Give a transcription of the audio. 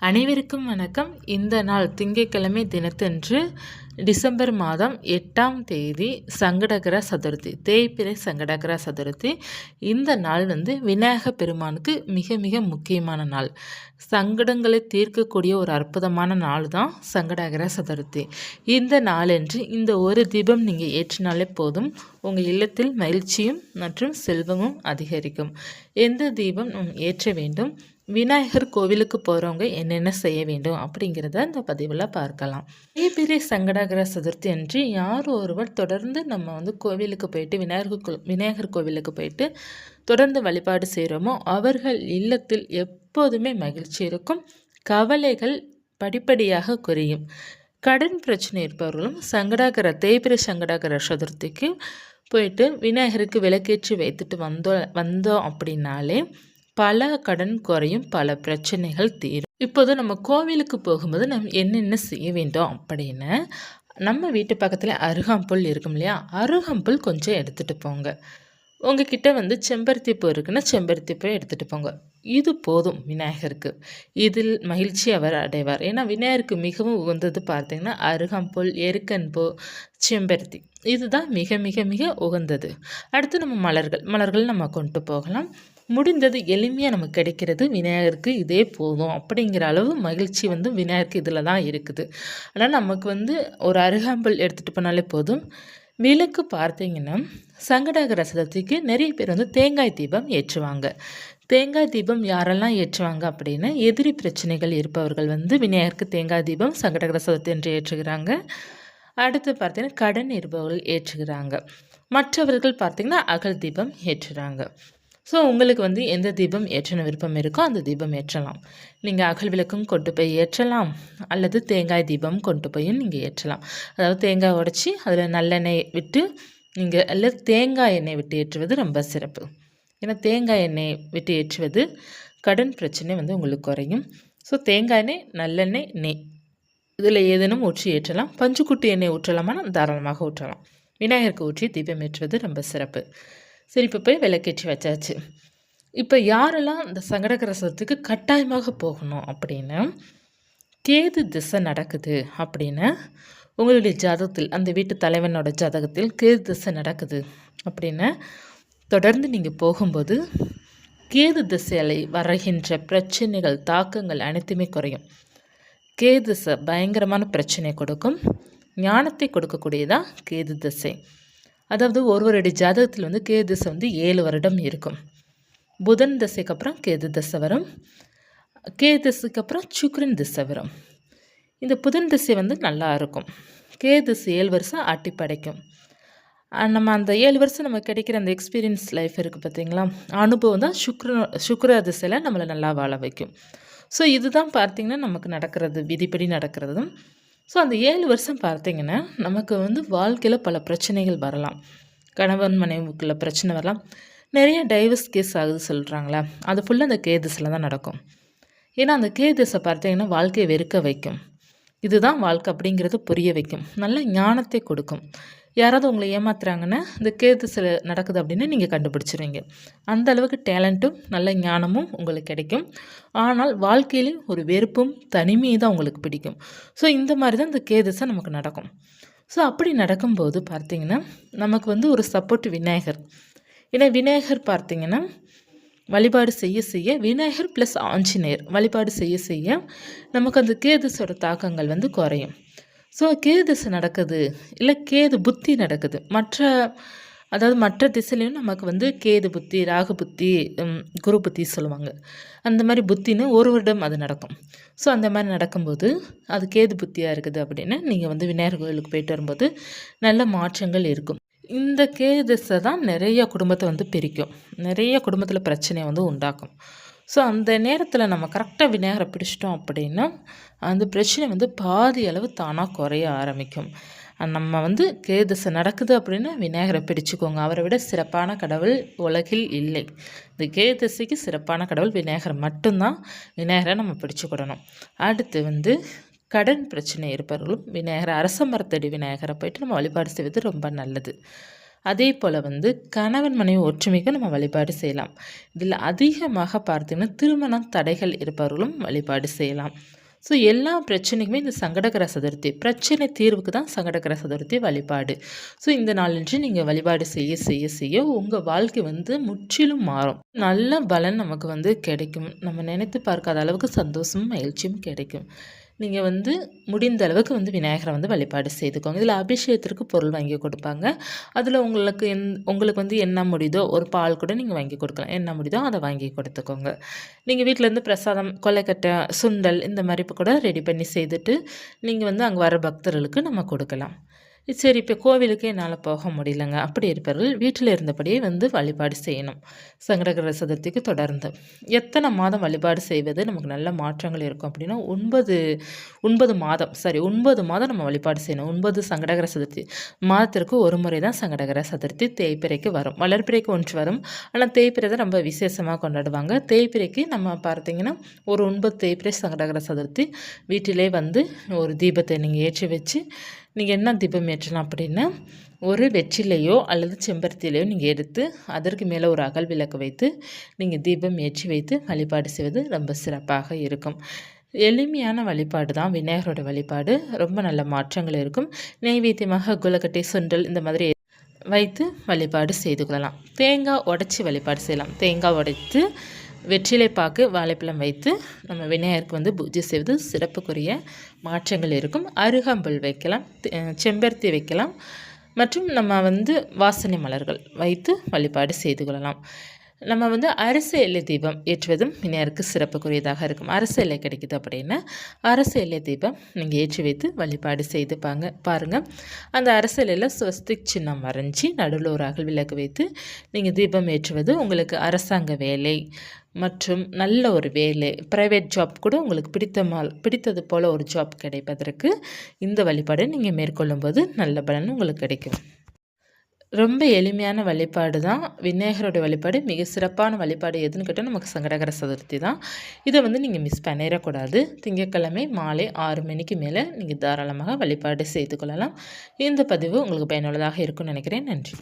அனைவருக்கும் வணக்கம். இந்த நாள் திங்கட்கிழமை தினத்தன்று டிசம்பர் மாதம் எட்டாம் தேதி சங்கடகர சதுர்த்தி தேய்பிறை சங்கடகர சதுர்த்தி. இந்த நாள் வந்து விநாயக பெருமானுக்கு மிக மிக முக்கியமான நாள். சங்கடங்களை தீர்க்கக்கூடிய ஒரு அற்புதமான நாள் தான் சங்கடகர சதுர்த்தி. இந்த நாளன்று இந்த ஒரு தீபம் நீங்கள் ஏற்றினாலே போதும். உங்கள் இல்லத்தில் மகிழ்ச்சியும் மற்றும் செல்வமும் அதிகரிக்கும். எந்த தீபம் ஏற்ற வேண்டும்? விநாயகர் கோவிலுக்கு போகிறவங்க என்னென்ன செய்ய வேண்டும்? அப்படிங்கிறத இந்த பதிவில் பார்க்கலாம். பெரிய விநாயகர சதுர்த்தி அன்று யார் ஒருவர் தொடர்ந்து நம்ம வந்து கோவிலுக்கு போயிட்டு விநாயகர் விநாயகர் கோவிலுக்கு போயிட்டு தொடர்ந்து வழிபாடு செய்கிறோமோ அவர்கள் இல்லத்தில் எப்போதுமே மகிழ்ச்சி இருக்கும். கவலைகள் படிப்படியாக குறையும். கடன் பிரச்சனை இருப்பவர்களும் சங்கடாகர தேய்பிர சங்கடாகர சதுர்த்திக்கு போயிட்டு விநாயகருக்கு விளக்கேற்றி வைத்துட்டு வந்தோம் வந்தோம் அப்படின்னாலே பல கடன் குறையும் பல பிரச்சனைகள் தீரும். இப்போது நம்ம கோவிலுக்கு போகும்போது நம்ம என்னென்ன செய்ய வேண்டும் அப்படின்னு நம்ம வீட்டு பக்கத்தில் அருகாம்புல் இருக்கும் இல்லையா? அருகாம்புல் கொஞ்சம் எடுத்துகிட்டு போங்க. உங்ககிட்ட வந்து செம்பருத்தி பூ இருக்குன்னா செம்பருத்தி பூ எடுத்துகிட்டு போங்க. இது போதும் விநாயகருக்கு. இதில் மகிழ்ச்சி அவர் அடைவார். ஏன்னா விநாயகருக்கு மிகவும் உகந்தது பார்த்தீங்கன்னா அருகம்புல் எருக்கன்பூ செம்பருத்தி. இதுதான் மிக மிக மிக உகந்தது. அடுத்து நம்ம மலர்கள். மலர்கள் நம்ம கொண்டு போகலாம். முடிந்தது எளிமையாக நமக்கு கிடைக்கிறது விநாயகருக்கு இதே போதும் அப்படிங்கிற அளவு மகிழ்ச்சி வந்து விநாயகருக்கு இதில் தான் இருக்குது. ஆனால் நமக்கு வந்து ஒரு அருகாம்பல் எடுத்துகிட்டு போனாலே போதும். விளக்கு பார்த்தீங்கன்னா சங்கடகர சதுர்த்திக்கு நிறைய பேர் வந்து தேங்காய் தீபம் ஏற்றுவாங்க. தேங்காய் தீபம் யாரெல்லாம் ஏற்றுவாங்க அப்படின்னா எதிரி பிரச்சனைகள் இருப்பவர்கள் வந்து விநாயகருக்கு தேங்காய் தீபம் சங்கடகர சதுர்த்தி என்று ஏற்றுகிறாங்க. அடுத்து பார்த்தீங்கன்னா கடன் இருப்பவர்கள் ஏற்றுகிறாங்க. மற்றவர்கள் பார்த்திங்கன்னா அகல் தீபம் ஏற்றுறாங்க ஸோ உங்களுக்கு வந்து எந்த தீபம் ஏற்றின விருப்பம் இருக்கோ அந்த தீபம் ஏற்றலாம். நீங்கள் அகல் விளக்கும் கொண்டு போய் ஏற்றலாம். அல்லது தேங்காய் தீபம் கொண்டு போயும் நீங்கள் ஏற்றலாம். அதாவது தேங்காய் உடச்சி அதில் நல்லெண்ணெய் விட்டு நீங்கள் அல்லது தேங்காய் எண்ணெய் விட்டு ஏற்றுவது ரொம்ப சிறப்பு. ஏன்னா தேங்காய் எண்ணெய் விட்டு ஏற்றுவது கடன் பிரச்சனை வந்து உங்களுக்கு குறையும். ஸோ தேங்காய் எண்ணெய் நல்லெண்ணெய் நெய். இதில் ஏதேனும் ஊற்றி ஏற்றலாம். பஞ்சுக்குட்டி எண்ணெய் ஊற்றலாமான்னு தாராளமாக ஊற்றலாம். விநாயகருக்கு ஊற்றி தீபம் ஏற்றுவது ரொம்ப சிறப்பு. சிரிப்பு போய் விளக்கேற்றி வச்சாச்சு. இப்போ யாரெல்லாம் இந்த சங்கடகர கட்டாயமாக போகணும் அப்படின்னு கேது திசை நடக்குது அப்படின்னு உங்களுடைய ஜாதகத்தில் அந்த வீட்டு தலைவனோட ஜாதகத்தில் கேது திசை நடக்குது அப்படின்னு தொடர்ந்து நீங்கள் போகும்போது கேது திசையலை வரைகின்ற பிரச்சனைகள் தாக்கங்கள் அனைத்துமே குறையும். கேது திசை பயங்கரமான பிரச்சனை கொடுக்கும். ஞானத்தை கொடுக்கக்கூடியதான் கேது திசை. அதாவது ஒருவருடைய ஜாதகத்தில் வந்து கேது தசை வந்து ஏழு வருடம் இருக்கும். புதன் தசைக்கு அப்புறம் கேது தசை வரும். கேது தசைக்கு அப்புறம் சுக்ரன் திசை வரும். இந்த புதன் திசை வந்து நல்லா இருக்கும். கேது திசை ஏழு வருஷம் ஆட்டி படைக்கும். நம்ம அந்த ஏழு வருஷம் நம்ம கிடைக்கிற அந்த எக்ஸ்பீரியன்ஸ் லைஃப் இருக்குது பார்த்தீங்களா? அனுபவம் தான் சுக்ர சுக்ர திசையில் நம்மளை நல்லா வாழ வைக்கும். ஸோ இதுதான் பார்த்திங்கன்னா நமக்கு நடக்கிறது விதிப்படி நடக்கிறதும். ஸோ அந்த ஏழு வருஷம் பார்த்தீங்கன்னா நமக்கு வந்து வாழ்க்கையில் பல பிரச்சனைகள் வரலாம். கணவன் மனைவிக்குள்ள பிரச்சனை வரலாம். நிறைய டைவர்ஸ் கேஸ் ஆகுது சொல்கிறாங்களே அது ஃபுல்லாக அந்த கேதஸில் தான் நடக்கும். ஏன்னா அந்த கேதஸை பார்த்தீங்கன்னா வாழ்க்கையை வெறுக்க வைக்கும். இதுதான் வாழ்க்கை அப்படிங்கிறது புரிய வைக்கும். நல்ல ஞானத்தை கொடுக்கும். யாராவது உங்களை ஏமாத்துறாங்கன்னா இந்த கேது சில நடக்குது அப்படின்னு நீங்கள் கண்டுபிடிச்சிருவீங்க. அந்த அளவுக்கு டேலண்ட்டும் நல்ல ஞானமும் உங்களுக்கு கிடைக்கும். ஆனால் வாழ்க்கையிலையும் ஒரு வெறுப்பும் தனிமையும் தான் உங்களுக்கு பிடிக்கும். ஸோ இந்த மாதிரி தான் இந்த கேதுசை நமக்கு நடக்கும். ஸோ அப்படி நடக்கும்போது பார்த்திங்கன்னா நமக்கு வந்து ஒரு சப்போர்ட் விநாயகர். ஏன்னா விநாயகர் பார்த்திங்கன்னா வழிபாடு செய்ய செய்ய விநாயகர் ப்ளஸ் ஆஞ்சநேயர் வழிபாடு செய்ய செய்ய நமக்கு அந்த கேதுஸோட தாக்கங்கள் வந்து குறையும். ஸோ கேது திசை நடக்குது இல்லை கேது புத்தி நடக்குது. மற்ற அதாவது மற்ற திசையிலையும் நமக்கு வந்து கேது புத்தி ராகு புத்தி குரு புத்தி சொல்லுவாங்க. அந்த மாதிரி புத்தின்னு ஒரு வருடம் அது நடக்கும். ஸோ அந்த மாதிரி நடக்கும்போது அது கேது புத்தியாக இருக்குது அப்படின்னு நீங்கள் வந்து விநாயகர் கோயிலுக்கு போயிட்டு வரும்போது நல்ல மாற்றங்கள் இருக்கும். இந்த கேது திசை தான் நிறைய குடும்பத்தை வந்து பிரிக்கும். நிறைய குடும்பத்தில் பிரச்சனையை வந்து உண்டாக்கும். ஸோ அந்த நேரத்தில் நம்ம கரெக்டாக விநாயகரை பிடிச்சிட்டோம் அப்படின்னா அந்த பிரச்சனை வந்து பாதி அளவு தானாக குறைய ஆரம்பிக்கும். நம்ம வந்து கேதசை நடக்குது அப்படின்னா விநாயகரை பிடிச்சிக்கோங்க. அவரை விட சிறப்பான கடவுள் உலகில் இல்லை. இந்த கேதசைக்கு சிறப்பான கடவுள் விநாயகர் மட்டும்தான் விநாயகரை நம்ம பிடிச்சிக்கிடணும். அடுத்து வந்து கடன் பிரச்சனை இருப்பவர்களும் விநாயகரை அரச மரத்தடி விநாயகரை போயிட்டு நம்ம வழிபாடு செய்வது ரொம்ப நல்லது. அதே போல் வந்து கணவன் மனைவி ஒற்றுமைக்கு நம்ம வழிபாடு செய்யலாம். இதில் அதிகமாக பார்த்தீங்கன்னா திருமணம் தடைகள் இருப்பவர்களும் வழிபாடு செய்யலாம். ஸோ எல்லா பிரச்சனைக்குமே இந்த சங்கடகர சதுர்த்தி பிரச்சனை தீர்வுக்கு தான் சங்கடகர சதுர்த்தி வழிபாடு. ஸோ இந்த நாளன்று நீங்கள் வழிபாடு செய்ய செய்ய செய்ய உங்கள் வாழ்க்கை வந்து முற்றிலும் மாறும். நல்ல பலன் நமக்கு வந்து கிடைக்கும். நம்ம நினைத்து பார்க்காத அளவுக்கு சந்தோஷமும் மகிழ்ச்சியும் கிடைக்கும். நீங்கள் வந்து முடிந்த அளவுக்கு வந்து விநாயகரை வந்து வழிபாடு செய்துக்கோங்க. இதில் அபிஷேகத்திற்கு பொருள் வாங்கி கொடுப்பாங்க. அதில் உங்களுக்கு எந் உங்களுக்கு வந்து என்ன முடியுதோ ஒரு பால் கூட நீங்கள் வாங்கி கொடுக்கலாம். என்ன முடியுதோ அதை வாங்கி கொடுத்துக்கோங்க. நீங்கள் வீட்டிலேருந்து பிரசாதம் கொலைக்கட்டை சுண்டல் இந்த மாதிரி இப்போ கூட ரெடி பண்ணி செய்துட்டு நீங்கள் வந்து அங்கே வர பக்தர்களுக்கு நம்ம கொடுக்கலாம். சரி இப்போ கோவிலுக்கு என்னால் போக முடியலங்க. அப்படி இருப்பவர்கள் வீட்டில் இருந்தபடியே வந்து வழிபாடு செய்யணும். சங்கடகர சதுர்த்திக்கு தொடர்ந்து. எத்தனை மாதம் வழிபாடு செய்வது நமக்கு நல்ல மாற்றங்கள் இருக்கும் அப்படின்னா ஒன்பது ஒன்பது மாதம் சரி ஒன்பது மாதம் நம்ம வழிபாடு செய்யணும். ஒன்பது சங்கடகர சதுர்த்தி மாதத்திற்கு ஒரு முறை தான் சங்கடகர சதுர்த்தி தேய்பிரைக்கு வரும். வளர்ப்பிறைக்கு ஒன்று வரும். ஆனால் தேய்பிரை தான் ரொம்ப விசேஷமாக கொண்டாடுவாங்க. தேய்பிரைக்கு நம்ம பார்த்தீங்கன்னா ஒரு ஒன்பது தேய்பிரை சங்கடகர சதுர்த்தி வீட்டிலே வந்து ஒரு தீபத்தை நீங்கள் ஏற்றி வச்சு நீங்கள் என்ன தீபம் ஏற்றலாம் அப்படின்னா ஒரு வெற்றிலையோ அல்லது செம்பருத்திலையோ நீங்கள் எடுத்து அதற்கு மேலே ஒரு அகல் விளக்கு வைத்து நீங்கள் தீபம் ஏற்றி வைத்து வழிபாடு செய்வது ரொம்ப சிறப்பாக இருக்கும். எளிமையான வழிபாடு தான் விநாயகரோட வழிபாடு. ரொம்ப நல்ல மாற்றங்கள் இருக்கும். நெய்வேத்தியமாக குலக்கட்டை சுண்டல் இந்த மாதிரி வைத்து வழிபாடு செய்து கொள்ளலாம். தேங்காய் உடைச்சி வழிபாடு செய்யலாம். தேங்காய் உடைத்து வெற்றிலை பாக்கு வாழைப்பழம் வைத்து நம்ம விநாயகருக்கு வந்து பூஜை செய்வது சிறப்புக்குரிய மாற்றங்கள் இருக்கும். அருகம்புல் வைக்கலாம் செம்பருத்தி வைக்கலாம் மற்றும் நம்ம வந்து வாசனை மலர்கள் வைத்து வழிபாடு செய்து கொள்ளலாம். நம்ம வந்து அரசு எல்லை தீபம் ஏற்றுவதும் விநாயகருக்கு சிறப்புக்குரியதாக இருக்கும். அரசு எல்லை கிடைக்குது அப்படின்னா அரசு எல்லை தீபம் நீங்கள் ஏற்றி வைத்து வழிபாடு செய்து பாங்க பாருங்கள் அந்த அரசு எல்லையில் ஸ்வஸ்திக் சின்னம் வரைஞ்சி நடுவில் ஒரு அகல் விளக்கு வைத்து நீங்கள் தீபம் ஏற்றுவது உங்களுக்கு அரசாங்க வேலை மற்றும் நல்ல ஒரு வேலை. ப்ரைவேட் ஜாப் கூட உங்களுக்கு பிடித்த மால் பிடித்தது போல் ஒரு ஜாப் கிடைப்பதற்கு இந்த வழிபாடை நீங்கள் மேற்கொள்ளும்போது நல்ல பலன் உங்களுக்கு கிடைக்கும். ரொம்ப எளிமையான வழிபாடு தான். விநாயகரோட வழிபாடு மிக சிறப்பான வழிபாடு எதுன்னு கேட்டால் நமக்கு சங்கடகர சதுர்த்தி தான். இதை வந்து நீங்கள் மிஸ் பண்ணிடக்கூடாது. திங்கட்கிழமை மாலை ஆறு மணிக்கு மேலே நீங்கள் தாராளமாக வழிபாடு செய்து கொள்ளலாம். இந்த பதிவு உங்களுக்கு பயனுள்ளதாக இருக்கும்னு நினைக்கிறேன். நன்றி.